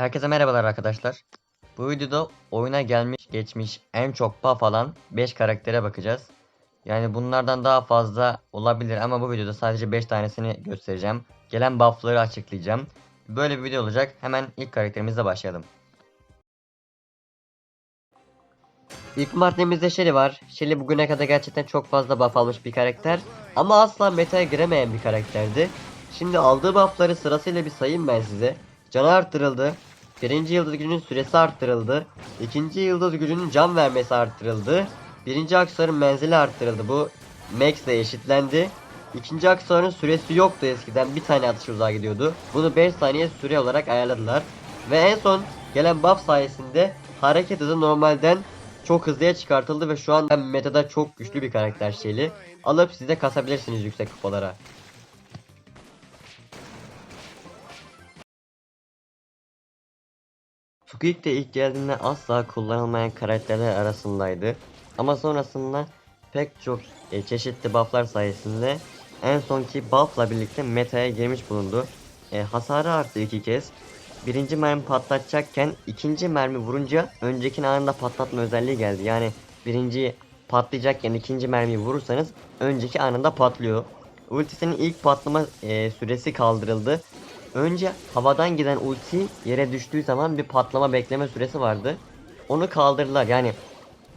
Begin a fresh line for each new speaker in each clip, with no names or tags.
Herkese merhabalar arkadaşlar. Bu videoda oyuna gelmiş geçmiş en çok buff alan 5 karaktere bakacağız. Yani bunlardan daha fazla olabilir ama bu videoda sadece 5 tanesini göstereceğim. Gelen buffları açıklayacağım. Böyle bir video olacak. Hemen ilk karakterimizle başlayalım. İlk maddemizde Shelly var. Shelly bugüne kadar gerçekten çok fazla buff almış bir karakter. Ama asla meta'ya giremeyen bir karakterdi. Şimdi aldığı buffları sırasıyla bir sayayım ben size. Canı arttırıldı. Birinci yıldız gücünün süresi arttırıldı. İkinci yıldız gücünün can vermesi arttırıldı. Birinci aksesuarın menzili arttırıldı. Bu max ile eşitlendi. İkinci aksesuarın süresi yoktu eskiden. Bir tane atış uzağa gidiyordu. Bunu 5 saniye süre olarak ayarladılar. Ve en son gelen buff sayesinde hareket hızı normalden çok hızlıya çıkartıldı ve şu an metada çok güçlü bir karakter şeyli. Alıp siz de kasabilirsiniz yüksek kupalara. Squeak de ilk geldiğinde asla kullanılmayan karakterler arasındaydı. Ama sonrasında pek çok e, çeşitli bufflar sayesinde en sonki buffla birlikte meta'ya girmiş bulundu. E, hasarı arttı iki kez. Birinci mermi patlatacakken ikinci mermi vurunca öncekinin anında patlatma özelliği geldi. Yani birinci patlayacakken ikinci mermiyi vurursanız önceki anında patlıyor. Ultisinin ilk patlama e, süresi kaldırıldı. Önce havadan giden ulti yere düştüğü zaman bir patlama bekleme süresi vardı. Onu kaldırdılar. Yani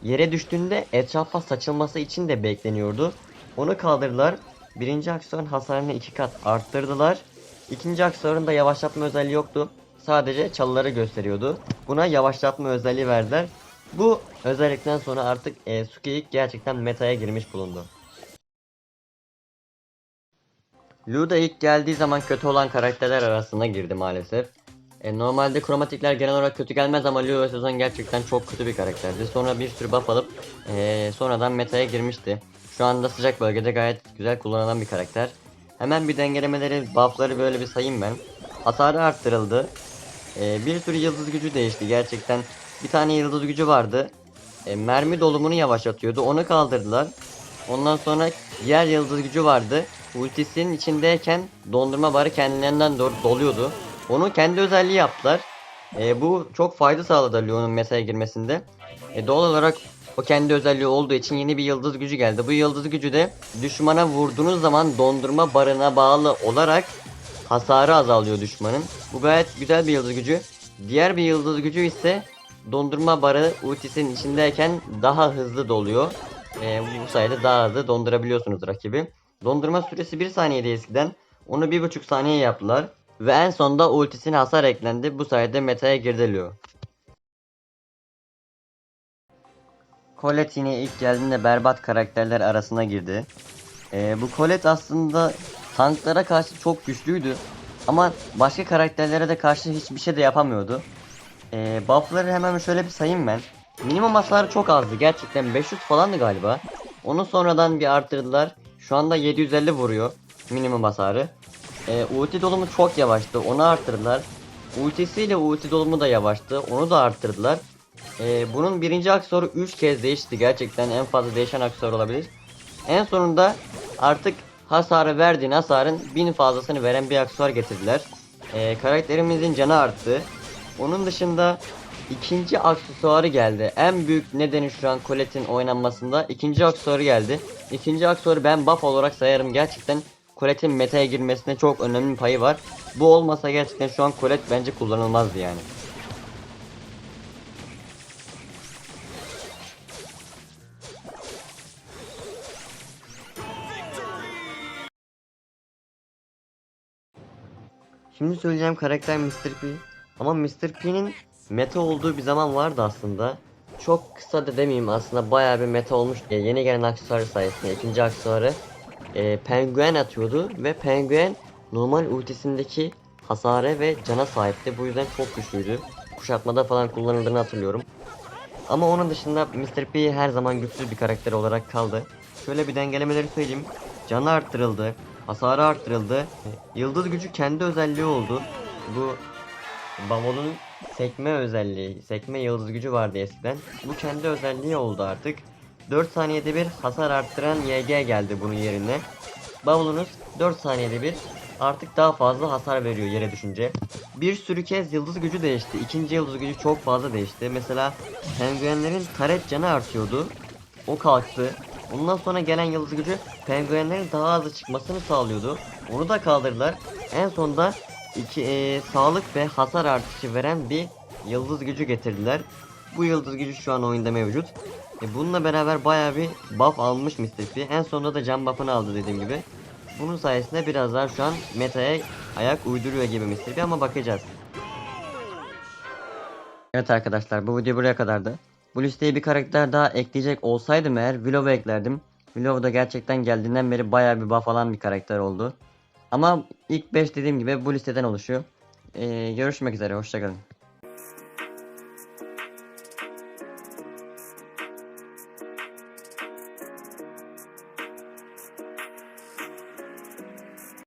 yere düştüğünde etrafa saçılması için de bekleniyordu. Onu kaldırdılar. Birinci aksesuarın hasarını iki kat arttırdılar. İkinci aksesuarın da yavaşlatma özelliği yoktu. Sadece çalıları gösteriyordu. Buna yavaşlatma özelliği verdiler. Bu özellikten sonra artık e, Sukeyik gerçekten meta'ya girmiş bulundu. Lu da ilk geldiği zaman kötü olan karakterler arasına girdi maalesef. E, normalde kromatikler genel olarak kötü gelmez ama Lu sezon gerçekten çok kötü bir karakterdi. Sonra bir sürü buff alıp e, sonradan meta'ya girmişti. Şu anda sıcak bölgede gayet güzel kullanılan bir karakter. Hemen bir dengelemeleri, buffları böyle bir sayayım ben. Hasarı arttırıldı. E, bir sürü yıldız gücü değişti gerçekten. Bir tane yıldız gücü vardı. E, mermi dolumunu yavaşlatıyordu. Onu kaldırdılar. Ondan sonra diğer yıldız gücü vardı. Ultisinin içindeyken dondurma barı kendilerinden doğru doluyordu. Onu kendi özelliği yaptılar. E, bu çok fayda sağladı Leon'un mesaya girmesinde. E, doğal olarak o kendi özelliği olduğu için yeni bir yıldız gücü geldi. Bu yıldız gücü de düşmana vurduğunuz zaman dondurma barına bağlı olarak hasarı azalıyor düşmanın. Bu gayet güzel bir yıldız gücü. Diğer bir yıldız gücü ise dondurma barı ultisinin içindeyken daha hızlı doluyor. E, bu sayede daha hızlı dondurabiliyorsunuz rakibi. Dondurma süresi 1 saniyede eskiden. Onu 1.5 saniye yaptılar. Ve en sonunda ultisine hasar eklendi. Bu sayede meta'ya girdiliyor. Colette yine ilk geldiğinde berbat karakterler arasına girdi. Ee, bu Colette aslında tanklara karşı çok güçlüydü. Ama başka karakterlere de karşı hiçbir şey de yapamıyordu. Ee, buffları hemen şöyle bir sayayım ben. Minimum hasarı çok azdı. Gerçekten 500 falandı galiba. Onu sonradan bir arttırdılar. Şu anda 750 vuruyor minimum hasarı. E, ulti dolumu çok yavaştı. Onu arttırdılar. Ultisiyle ulti dolumu da yavaştı. Onu da arttırdılar. E, bunun birinci aksesuarı 3 kez değişti. Gerçekten en fazla değişen aksesuar olabilir. En sonunda artık hasarı verdiğin hasarın bin fazlasını veren bir aksesuar getirdiler. E, karakterimizin canı arttı. Onun dışında ikinci aksesuarı geldi. En büyük nedeni şu an Colette'in oynanmasında ikinci aksesuarı geldi. İkinci aksesuarı ben buff olarak sayarım. Gerçekten Colette'in meta'ya girmesine çok önemli payı var. Bu olmasa gerçekten şu an Colette bence kullanılmazdı yani. Şimdi söyleyeceğim karakter Mr. P. Ama Mr. P'nin meta olduğu bir zaman vardı aslında. Çok kısa da demeyeyim aslında bayağı bir meta olmuş. Yeni gelen aksesuarı sayesinde ikinci aksesuarı e, penguen atıyordu ve penguen normal ultisindeki hasare ve cana sahipti. Bu yüzden çok güçlüydü. Kuşatmada falan kullanıldığını hatırlıyorum. Ama onun dışında Mr. P her zaman güçsüz bir karakter olarak kaldı. Şöyle bir dengelemeleri söyleyeyim. Canı arttırıldı. Hasarı arttırıldı. Yıldız gücü kendi özelliği oldu. Bu Bavul'un sekme özelliği, sekme yıldız gücü vardı eskiden. Bu kendi özelliği oldu artık. 4 saniyede bir hasar arttıran YG geldi bunun yerine. Bavulunuz 4 saniyede bir artık daha fazla hasar veriyor yere düşünce. Bir sürü kez yıldız gücü değişti. İkinci yıldız gücü çok fazla değişti. Mesela penguenlerin taret canı artıyordu. O kalktı. Ondan sonra gelen yıldız gücü penguenlerin daha hızlı çıkmasını sağlıyordu. Onu da kaldırdılar. En sonunda iki eee, sağlık ve hasar artışı veren bir yıldız gücü getirdiler. Bu yıldız gücü şu an oyunda mevcut. E bununla beraber baya bir buff almış Mr. En sonunda da can buff'ını aldı dediğim gibi. Bunun sayesinde biraz daha şu an meta'ya ayak uyduruyor gibi Mr. Ama bakacağız. Evet arkadaşlar bu video buraya kadardı. Bu listeye bir karakter daha ekleyecek olsaydım eğer Willow'u eklerdim. Willow da gerçekten geldiğinden beri baya bir buff alan bir karakter oldu. Ama ilk 5 dediğim gibi bu listeden oluşuyor. Ee, görüşmek üzere hoşçakalın.